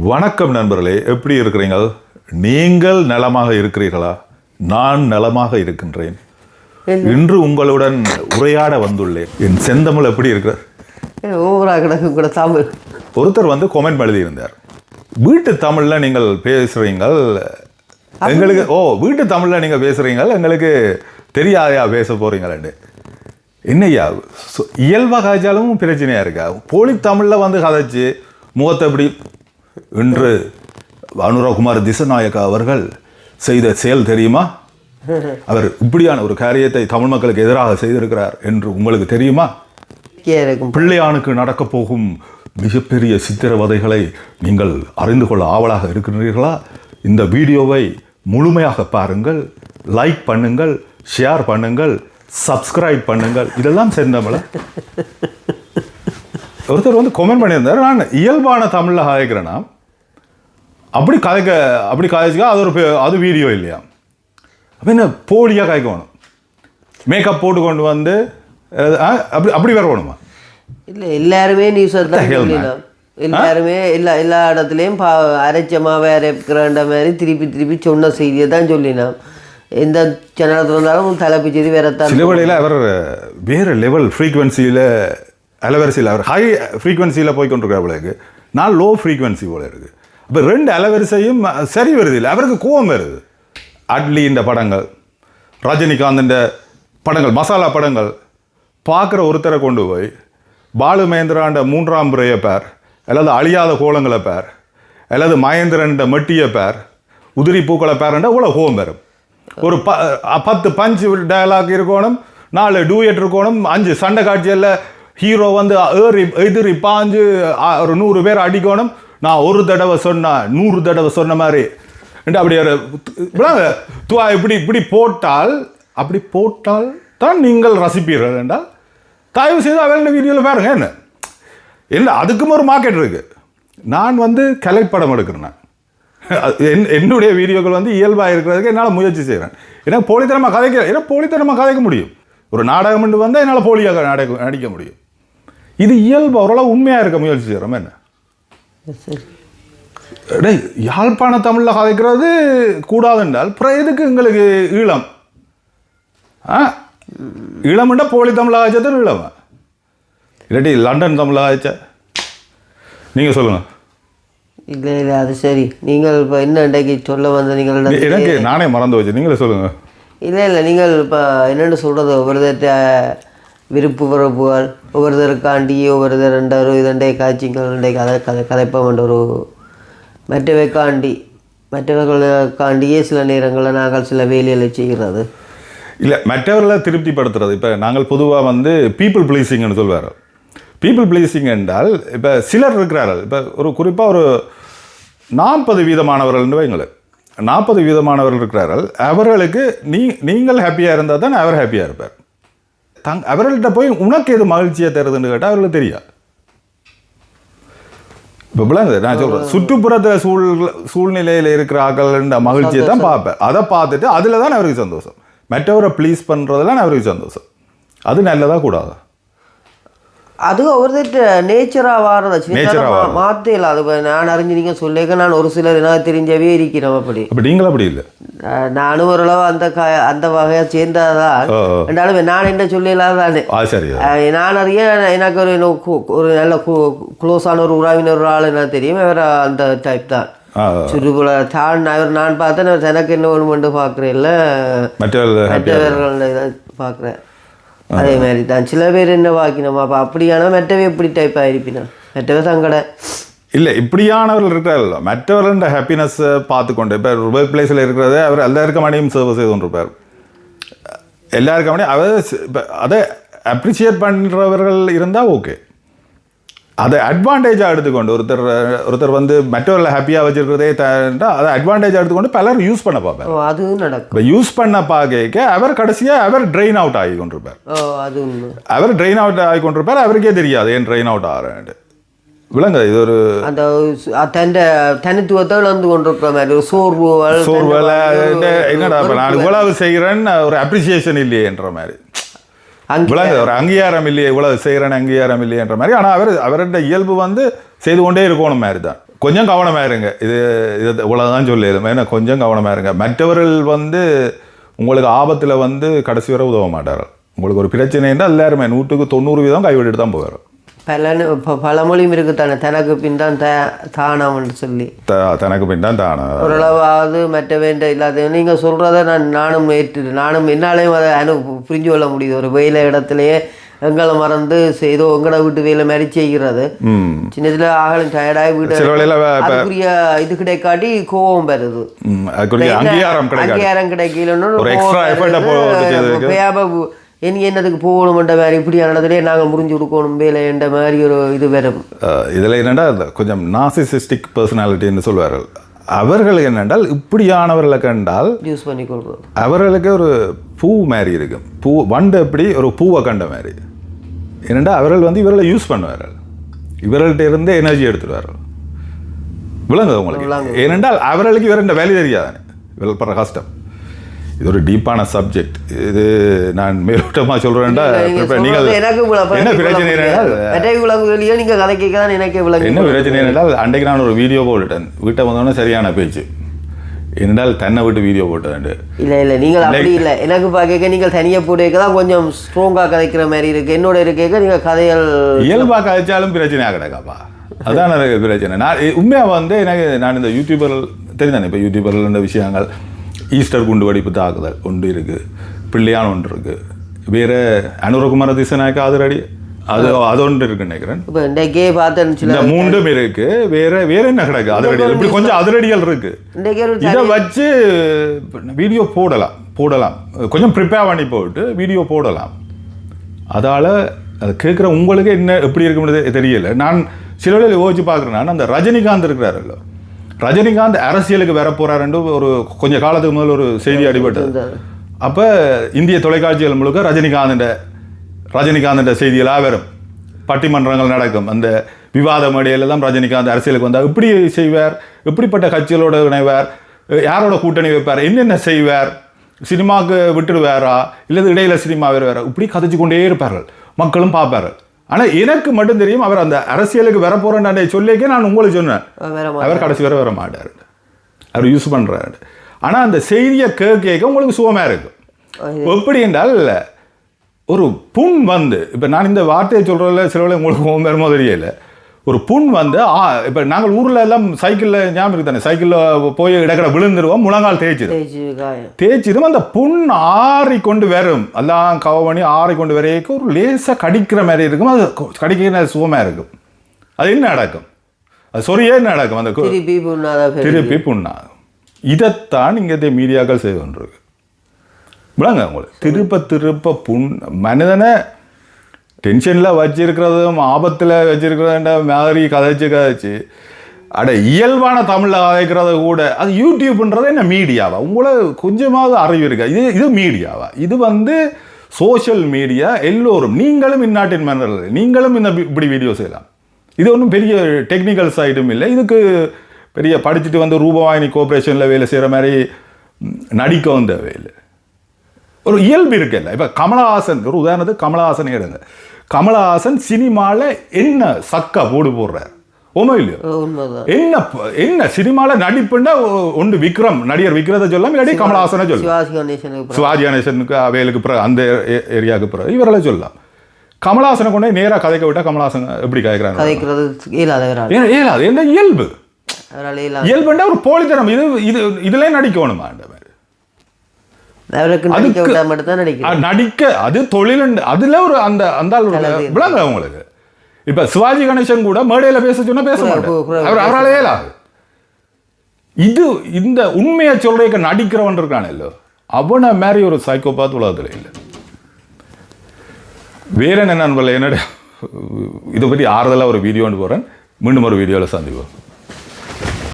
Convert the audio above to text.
வணக்கம் நண்பர்களே எப்படி இருக்கிறீங்க நீங்கள் நலமாக இருக்கிறீர்களா? நான் நலமாக இருக்கின்றேன். இன்று உங்களுடன் உரையாட வந்துள்ளேன். என் செந்தமிழ் எப்படி இருக்கிறார்? ஒருத்தர் வந்து கொமெண்ட் எழுதியிருந்தார். வீட்டு தமிழ்ல நீங்கள் பேசுறீங்கள். எங்களுக்கு ஓ வீட்டு தமிழ்ல நீங்க பேசுறீங்க எங்களுக்கு தெரியாதையா பேச போறீங்களேன்னு என்னய்யா சு- இயல்பா காய்ச்சாலும் பிரச்சனையா இருக்கா? போலி தமிழ்ல வந்து கதைச்சு முகத்தை எப்படி இன்று அனுரகுமார் திசநாயக்கா அவர்கள் செய்த செயல் தெரியுமா? அவர் இப்படியான ஒரு காரியத்தை தமிழ் மக்களுக்கு எதிராக செய்திருக்கிறார் என்று உங்களுக்கு தெரியுமா? பிள்ளையானுக்கு நடக்கப் போகும் மிகப்பெரிய சித்திரவதைகளை நீங்கள் அறிந்து கொள்ள ஆவலாக இருக்கிறீர்களா இந்த வீடியோவை முழுமையாக பாருங்கள் லைக் பண்ணுங்கள் ஷேர் பண்ணுங்கள் சப்ஸ்கிரைப் பண்ணுங்கள். இதெல்லாம் செந்தமிழ ஒருத்தர் வந்து கமெண்ட் பண்ணியிருந்தார். நான் இயல்பான தமிழில் கதைக்கிறேன்னா அப்படி கதைக்க அப்படி கதைச்சுக்கா அது ஒரு அது வீடியோ இல்லையா? அப்போ என்ன போலியாக கதைக்கணும் மேக்கப் போட்டு கொண்டு வந்து அப்படி அப்படி வேற வேணுமா? இல்ல எல்லாருமே நியூஸ் எல்லாருமே எல்லா எல்லா இடத்துலையும் பா அரைச்சமாவே அரைக்கிறன்ற மாதிரி திருப்பி திருப்பி சொன்ன செய்தியை தான் சொல்லினோம். எந்த சேனல் இருந்தாலும் தலைப்பு செய்தி சில வேளையில் அவர் வேறு லெவல் ஃப்ரீக்குவென்சியில் அலவரிசையில் அவர் ஹை ஃப்ரீக்வன்சியில் போய் கொண்டிருக்கிறார்களுக்கு நான் லோ ஃப்ரீக்குவென்சி போல இருக்குது அப்போ ரெண்டு அலவரிசையும் சரி வருது இல்லை. அவருக்கு கோவம் வருது. அட்லின்ற படங்கள் ரஜினிகாந்தின் படங்கள் மசாலா படங்கள் பார்க்குற ஒருத்தரை கொண்டு போய் பாலு மகேந்திராண்ட மூன்றாம் முறையை பேர் அல்லது அழியாத கோலங்களை பேர் அல்லது மகேந்திரன் மெட்டிய பேர் உதிரி பூக்களை பேரண்ட இவ்வளோ கோவம் வரும். ஒரு ப பத்து பஞ்சு டயலாக் இருக்கணும் நாலு டூயட் இருக்கணும் அஞ்சு சண்டை காட்சியில் ஹீரோ வந்து ஏறி எதிரி பாஞ்சு ஒரு நூறு பேர் அடிக்கணும். நான் ஒரு தடவை சொன்னேன் நூறு தடவை சொன்ன மாதிரி. அப்படி ஒரு துவா இப்படி இப்படி போட்டால் அப்படி போட்டால் தான் நீங்கள் ரசிப்பீர்கள் என்றால் தயவு செய்து அவர்கள் வீடியோவில் பாருங்க என்ன? இல்லை அதுக்கும் ஒரு மார்க்கெட் இருக்குது நான் வந்து கலைப்படம் எடுக்கிறேன். என்- என்னுடைய வீடியோக்கள் வந்து இயல்பாக இருக்கிறதுக்கு என்னால் முயற்சி செய்கிறேன் ஏன்னா போலித்தனமாக கதைக்க ஏன்னா போலித்தனமாக கதைக்க முடியும். ஒரு நாடகம் வந்தால் என்னால் போலியாக நடிக்க நடிக்க முடியும். இது இயல்பு ஓரளவு உண்மையாக இருக்க முயற்சி செய்கிறோம் என்ன? சரி. டேய் யாழ்ப்பாண தமிழில் கதைக்கிறது கூடாது என்றால் அப்புறம் எதுக்கு எங்களுக்கு ஈழம்? ஆ? ஈழம்ண்டா போலி தமிழ் ஆச்சது ஈழம்? இல்லாட்டி லண்டன் தமிழ் ஆச்ச நீங்கள் சொல்லுங்கள் இல்லை இல்லை அது சரி. நீங்கள் இப்போ என்ன இன்றைக்கு சொல்ல வந்த நீங்கள் எனக்கு நானே மறந்து வச்சு நீங்களே சொல்லுங்கள் இல்லை இல்லை நீங்கள் இப்போ என்னென்னு சொல்கிறது ஒவ்வொருத்தர்கிட்ட விருப்பு வெறுப்புகள் ஒவ்வொருத்தருக்காண்டி ஒவ்வொருத்தர் ரெண்டொரு இதண்டே காட்சிகள் ரெண்டே கதை கதை கதைப்பம் ஒரு மற்றவைக்காண்டி மற்றவர்களுக்காண்டியே சில நேரங்களில் நாங்கள் சில வேலைகளை செய்கிறது. இல்லை மற்றவர்களை திருப்திப்படுத்துறது. இப்போ நாங்கள் பொதுவாக வந்து பீப்புள் ப்ளீசிங்னு சொல்வார். பீப்புள் ப்ளீஸிங் என்றால் இப்போ சிலர் இருக்கிறார்கள். இப்போ ஒரு குறிப்பாக ஒரு நாற்பது வீதமானவர்கள்னு வைங்களேன் நாற்பது வீதமானவர்கள் இருக்கிறார்கள். அவர்களுக்கு நீ நீங்கள் ஹாப்பியாக இருந்தால் தான் அவர் ஹாப்பியாக இருப்பார். தங் அவர்கள்ட்ட போய் உனக்கு எது மகிழ்ச்சியை தருதுன்னு கேட்டால் அவர்களுக்கு தெரியாது. இப்போ விளங்குது நான் சொல்கிறேன் சுற்றுப்புறத்த சூழ் சூழ்நிலையில் இருக்கிற ஆக்கள்ன்ற மகிழ்ச்சியை தான் பார்ப்பேன். அதை பார்த்துட்டு அதில் தான் அவருக்கு சந்தோஷம். மற்றவரை ப்ளீஸ் பண்ணுறதுலாம் அவருக்கு சந்தோஷம். அது நல்லதா கூடாதா? Nature ஆ வாரது. மாற்றல அது நான் அறிஞ்சு நீங்கள் சொல்லிக்க நான் ஒரு சிலர் எனக்கு தெரிஞ்சவே இருக்கிறோம் அப்படி. அப்போ நீங்களும் அப்படி இல்லை? நான் நானும் ஓரளவு அந்த க அந்த வகையை சேர்ந்ததான். என்றாலும் நான் என்ன சொல்லலாம் தானே நான் அறிய எனக்கு ஒரு ஒரு நல்ல க்ளோஸான ஒரு உறவினர் ஒரு ஆள் என்ன தெரியும்? இவர் அந்த டைப் தான். சுற்றுப்புற தான் அவர் நான் பார்த்தேன். அவர் எனக்கு என்ன வேணுமென்று பார்க்குறேன்ல. மற்றவர்கள் ஹாப்பியாக மற்றவர்கள் பார்க்குறேன். அதே மாதிரி தான். சில பேர் என்ன வாக்கினோம் அப்போ அப்படியானா மெட்டவே எப்படி டைப் ஆகிருப்பினா மெட்டவே சங்கடை. இல்லை இப்படியானவர்கள் இருக்கிறார்கள். மற்றவர்கள ஹாப்பினஸ்ஸை பார்த்துக்கொண்டு இப்போ ஒர்க் பிளேஸில் இருக்கிறத அவர் எல்லாருக்கும் மணியும் சர்வ் செய்து கொண்டிருப்பார். எல்லாருக்கும் மணியும் அதை இப்போ அதை அப்ரிஷியேட் பண்ணுறவர்கள் இருந்தால் ஓகே அதை அட்வான்டேஜாக எடுத்துக்கொண்டு ஒருத்தர் ஒருத்தர் வந்து மற்றவர்களை ஹாப்பியாக வச்சிருக்கிறதே தா அதை அட்வான்டேஜாக எடுத்துக்கொண்டு பலர் யூஸ் பண்ண பார்ப்பார். அதுவும் நடக்கும். இப்போ யூஸ் பண்ண பார்க்க அவர் கடைசியாக அவர் ட்ரெயின் அவுட் ஆகி கொண்டிருப்பார். அது அவர் ட்ரெயின் அவுட் ஆகி கொண்டிருப்பார் அவருக்கே தெரியாது ஏன் ட்ரெயின் அவுட் ஆகிறேன்ட்டு. விளங்க இது ஒரு அந்த தன் தனித்துவத்தை இழந்து கொண்டிருக்கிற மாதிரி ஒரு சோர்வுகள் சோர்வேல என்னடா இப்போ நான் இவ்வளவு செய்கிறேன் ஒரு அப்ரிசியேஷன் இல்லையேன்ற மாதிரி. அங்கே ஒரு அங்கீகாரம் இல்லையே இவ்வளவு செய்கிறேன் அங்கீகாரம் இல்லையன்ற மாதிரி. ஆனால் அவர் அவருடைய இயல்பு வந்து செய்து கொண்டே இருக்கணும் மாதிரி தான். கொஞ்சம் கவனமாக இருங்க. இது இது இவ்வளோதான் சொல்லிடுது ஏன்னா கொஞ்சம் கவனமாக இருங்க. மற்றவர்கள் வந்து உங்களுக்கு ஆபத்தில் வந்து கடைசி வரை உதவ மாட்டார்கள். உங்களுக்கு ஒரு பிரச்சனைன்னா எல்லாருமே நூற்றுக்கு தொண்ணூறு வீதம் கைவிட்டுட்டு தான் போவார் பல இப்போ பழமொழியும் இருக்குத்தானே தனக்கு பின் தான் த தானாம்னு சொல்லி. தனக்கு பின் தான்? தானே ஓரளவாவது மற்ற வேண்ட இல்லாத நீங்கள் சொல்கிறத நான் நானும் ஏற்று நானும் என்னாலையும் அதை அனு புரிஞ்சு கொள்ள முடியுது. ஒரு வெயில இடத்துலையே எங்களை மறந்து ஏதோ உங்களோட வீட்டு வேலை மாதிரி செய்கிறது. சின்னதுல ஆகலும் டயர்டாகி வீடு சில வேளையில வே- அதுக்குரிய இது கிடைக்காட்டி கோவம் வருது. அங்கீகாரம் கிடைக்கலன்னு இனி என்னதுக்கு போகணுமென்ற மாதிரி இப்படியான இடத்துல நாங்கள் முடிஞ்சு கொடுக்கணும் வேலைன்ற மாதிரி ஒரு இது வரும். இதில் என்னென்னா கொஞ்சம் நாசிசிஸ்டிக் பர்சனாலிட்டின்னு சொல்வார்கள். அவர்கள் என்னென்றால் இப்படியானவர்களை கண்டால் யூஸ் பண்ணி கொடுக்குறது அவர்களுக்கு ஒரு பூ மாதிரி இருக்கும். பூ வண்டு எப்படி ஒரு பூவை கண்ட மாதிரி. ஏனெண்டா அவர்கள் வந்து இவர்களை யூஸ் பண்ணுவார்கள். இவர்கள்ட்ட இருந்து எனர்ஜி எடுத்துடுவார்கள். விளங்குது உங்களுக்கு? ஏனென்றால் அவர்களுக்கு இவர் இந்த வேலை தெரியாதானே? இவர்கள் படுற கஷ்டம். இது ஒரு டீப்பான சப்ஜெக்ட் இது நான் மேலோட்டமாக சொல்கிறேன்டா நீங்க நீங்கள் என்ன பிரச்சனை என்றால் மற்ற விலங்குகளையோ நீங்க கதை கேட்க தான் எனக்கு விலங்கு என்ன பிரச்சனை என்றால் அன்றைக்கு நான் ஒரு வீடியோ போட்டுட்டேன். வீட்டை வந்தோடனே சரியான பேச்சு. என்றால் தன்னை விட்டு வீடியோ போட்டேன். இல்ல இல்ல நீங்கள் அப்படி இல்ல. எனக்கு பார்க்க நீங்கள் தனியா போட்டு தான் கொஞ்சம் ஸ்ட்ராங்கா கதைக்கிற மாதிரி இருக்கு. என்னோட இருக்க நீங்க கதைகள் இயல்பாக கழிச்சாலும் பிரச்சனையாக கிடக்காப்பா அதான் எனக்கு பிரச்சனை. நான் இ- உண்மையா வந்து எனக்கு நான் இந்த யூடியூபர் தெரிந்தானே இப்போ யூடியூபரில் இந்த விஷயங்கள். ஈஸ்டர் குண்டு வெடிப்பு தாக்குதல் ஒன்று இருக்குது பிள்ளையான் ஒன்று இருக்குது வேற அனுரகுமார திசநாயக்க அதிரடி அது அது ஒன்று இருக்கு நினைக்கிறேன். இப்ப இன்றைக்கே மூன்றும் இருக்கு. வேற வேற என்ன கிடக்கு? அதிரடிகள் இப்படி கொஞ்சம் அதிரடிகள் இருக்கு. இதை வச்சு வீடியோ போடலாம் போடலாம். கொஞ்சம் ப்ரிப்பேர் பண்ணி போட்டு வீடியோ போடலாம். அதால் அது கேட்குற உங்களுக்கு என்ன எப்படி இருக்கும்னு தெரியல. நான் சில வேளையில் யோசிச்சு பார்க்குறேன். நான் அந்த ரஜினிகாந்த் இருக்கிறாருல்ல ரஜினிகாந்த் அரசியலுக்கு வர போறாருன்னு ஒரு கொஞ்ச காலத்துக்கு முதல்ல ஒரு செய்தி அடிபட்டது அப்போ இந்திய தொலைக்காட்சிகள் முழுக்க ரஜினிகாந்த் ரஜினிகாந்த் செய்திகளாக வரும். பட்டிமன்றங்கள் நடக்கும். அந்த விவாத மேடையில் தான் ரஜினிகாந்த் அரசியலுக்கு வந்தார். இப்படி செய்வார் எப்படிப்பட்ட கட்சிகளோட இணைவார் யாரோட கூட்டணி வைப்பார் என்னென்ன செய்வார் சினிமாவுக்கு விட்டுடுவாரா இல்லது இடையில சினிமா வேறு இப்படி கதைச்சு கொண்டே இருப்பார்கள். மக்களும் பார்ப்பார்கள். ஆனால் எனக்கு மட்டும் தெரியும் அவர் அந்த அரசியலுக்கு வர போறேன்னு சொல்லிக்கே நான் உங்களுக்கு சொன்னேன். அவர் கடைசி வரை வர மாட்டார். அவர் யூஸ் பண்றாரு. ஆனா அந்த செய்தியை கேட்க உங்களுக்கு சுகமா இருக்கும். எப்படி என்றால் ஒரு புண் வந்து இப்போ நான் இந்த வார்த்தையை சொல்கிறதில்ல சில வேளை உங்களுக்கு வருமோ தெரியல. ஒரு புண் வந்து இப்போ நாங்கள் ஊரில் எல்லாம் சைக்கிளில் ஞாபகம் இருக்கு தானே சைக்கிளில் போய் இடக்கடை விழுந்துருவோம் முழங்கால் தேய்ச்சிடும் தேய்ச்சிடும் அந்த புண் ஆறி கொண்டு வரும். எல்லாம் கவ பண்ணி ஆறி கொண்டு வரைக்கும் ஒரு லேசாக கடிக்கிற மாதிரி இருக்கும். அது கடிக்கிற சுகமாக இருக்கும். அது என்ன நடக்கும் அது சொரியே நடக்கும் அந்த திருப்பி புண்ணாகும். இதைத்தான் இங்கே மீடியாக்கள் செய்து கொண்டிருக்கு. விளங்க உங்களுக்கு. திருப்ப திருப்ப புண் மனிதனை டென்ஷனில் வச்சிருக்கிறதும் ஆபத்தில் வச்சிருக்கிறதுன்ற மாதிரி கதைச்சு கதைச்சு. அட இயல்பான தமிழில் கதைக்கிறத கூட அது யூடியூப்ன்றது என்ன மீடியாவா? உங்களை கொஞ்சமாவது அறிவு இருக்கா? இது இது மீடியாவா? இது வந்து சோஷியல் மீடியா எல்லோரும் நீங்களும் இந்நாட்டின் மன்னர்கள் நீங்களும் இந்த இப்படி வீடியோ செய்யலாம். இது ஒன்றும் பெரிய டெக்னிக்கல் சைடும் இல்லை. இதுக்கு பெரிய படிச்சுட்டு வந்து ரூபவாயினி கோஆப்ரேஷனில் வேலை செய்கிற மாதிரி நடிக்கவும் தேவையில்லை. ஒரு இயல்பு இருக்குல்ல. இப்போ கமலஹாசன் ஒரு உதாரணத்துக்கு கமலஹாசன் எடுங்க கமலஹாசன் சினிமாவில் என்ன சக்கா போடு போடுறார்? ஓமோ இல்லையோ? என்ன என்ன சினிமாவில் நடிப்புன்னா ஒன்று விக்ரம் நடிகர் விக்ரத்தை சொல்லலாம் இல்லாட்டி கமலஹாசனை சொல்லலாம். சிவாஜி கணேசனுக்கு அவைகளுக்கு பிறகு அந்த ஏரியாவுக்கு பிறகு இவர்களை சொல்லலாம். கமலஹாசனை கொண்டு நேராக கதைக்க விட்டா கமலஹாசன் எப்படி கதைக்கிறாங்க கதைக்கிறது ஏலாது என்ன இயல்பு? இயலாது. இயல்புண்டா ஒரு போலித்தனம். இது இது இதுல நடிக்கணுமா நடிக்க அது தொழில் அதுல ஒரு அந்த அந்த. விளங்க உங்களுக்கு இப்ப சிவாஜி கணேசன் கூட மேடையில பேச சொன்னா பேச மாட்டார். அவர் அவரால் இயலாது. இது இந்த உண்மையை சொல்றதுக்கு நடிக்கிறவன் இருக்கான இல்ல அவனை மாதிரி ஒரு சைக்கோபாத் உலகத்துல இல்லை. வேற என்ன நண்பர்கள் என்னடா இதை பற்றி ஆறுதலாக ஒரு வீடியோன்னு போகிறேன் மீண்டும் ஒரு வீடியோவில் சந்திப்போம்.